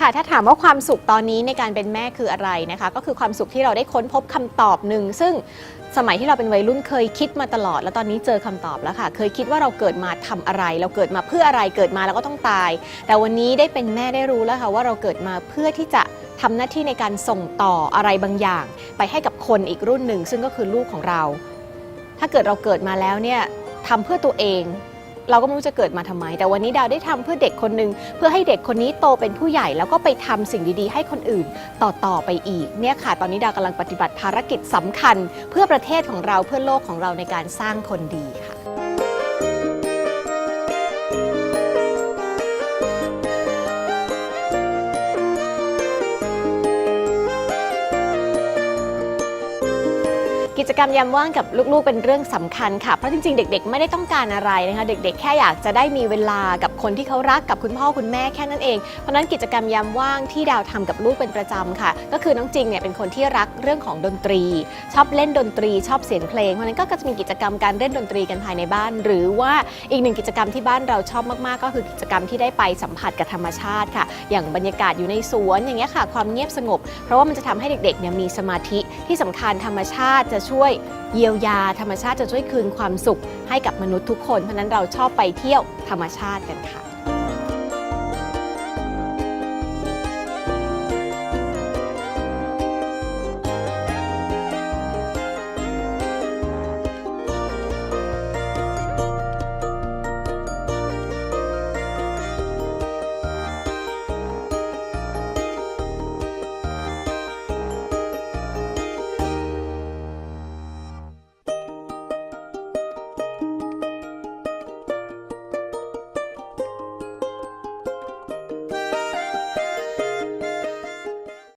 ค่ะถ้าถามว่าความสุขตอนนี้ในการเป็นแม่คืออะไรนะคะ ก็คือความสุขที่เราได้ค้นพบคำตอบหนึ่งซึ่งสมัยที่เราเป็นวัยรุ่นเคยคิดมาตลอด แล้วตอนนี้เจอคำตอบแล้วค่ะ เคยคิดว่าเราเกิดมาทำอะไร เราเกิดมาเพื่ออะไรเกิดมาแล้วก็ต้องตาย แต่วันนี้ได้เป็นแม่ได้รู้แล้วค่ะว่าเราเกิดมาเพื่อที่จะทำหน้าที่ในการส่งต่ออะไรบางอย่าง ไปให้กับคนอีกรุ่นหนึ่งซึ่งก็คือลูกของเรา ถ้าเกิดเราเกิดมาแล้วเนี่ยทำเพื่อตัวเอง เราก็ไม่รู้จะเกิดมาทำไม แต่วันนี้ดาวได้ทำเพื่อเด็กคนหนึ่งเพื่อให้เด็กคนนี้โตเป็นผู้ใหญ่แล้วก็ไปทำสิ่งดีๆ ให้คนอื่นต่อต่อไปอีกเนี่ยค่ะ ตอนนี้ดาวกำลังปฏิบัติภารกิจสำคัญ เพื่อประเทศของเราเพื่อโลกของเราในการสร้างคนดีค่ะ กิจกรรมยามว่างกับลูกๆ เป็นเรื่องสำคัญค่ะ เพราะจริงๆ เด็ก ๆ ไม่ได้ต้องการอะไรนะคะ เด็ก ๆ แค่อยากจะได้มีเวลากับคนที่เขารักกับคุณพ่อคุณแม่แค่นั้นเอง เพราะนั้นกิจกรรมยามว่างที่ดาวทำกับลูกเป็นประจำค่ะ ก็คือน้องจริงเนี่ยเป็นคนที่รักเรื่องของดนตรี ชอบเล่นดนตรีชอบเสียงเพลง เพราะนั้นก็จะมีกิจกรรมการเล่นดนตรีกันภายในบ้าน หรือว่าอีกหนึ่งกิจกรรมที่บ้านเราชอบมากๆ ก็คือกิจกรรมที่ได้ไปสัมผัสกับธรรมชาติค่ะ อย่างบรรยากาศอยู่ในสวนอย่างเงี้ยค่ะ ความเงียบสงบ เพราะว่ามันจะทำให้เด็กๆเนี่ยมีสมาธิที่สำคัญธรรมชาติจะช่วยเยียวยาธรรมชาติจะช่วยคืนความสุขให้กับมนุษย์ทุกคน เพราะนั้นเราชอบไปเที่ยวธรรมชาติกันค่ะ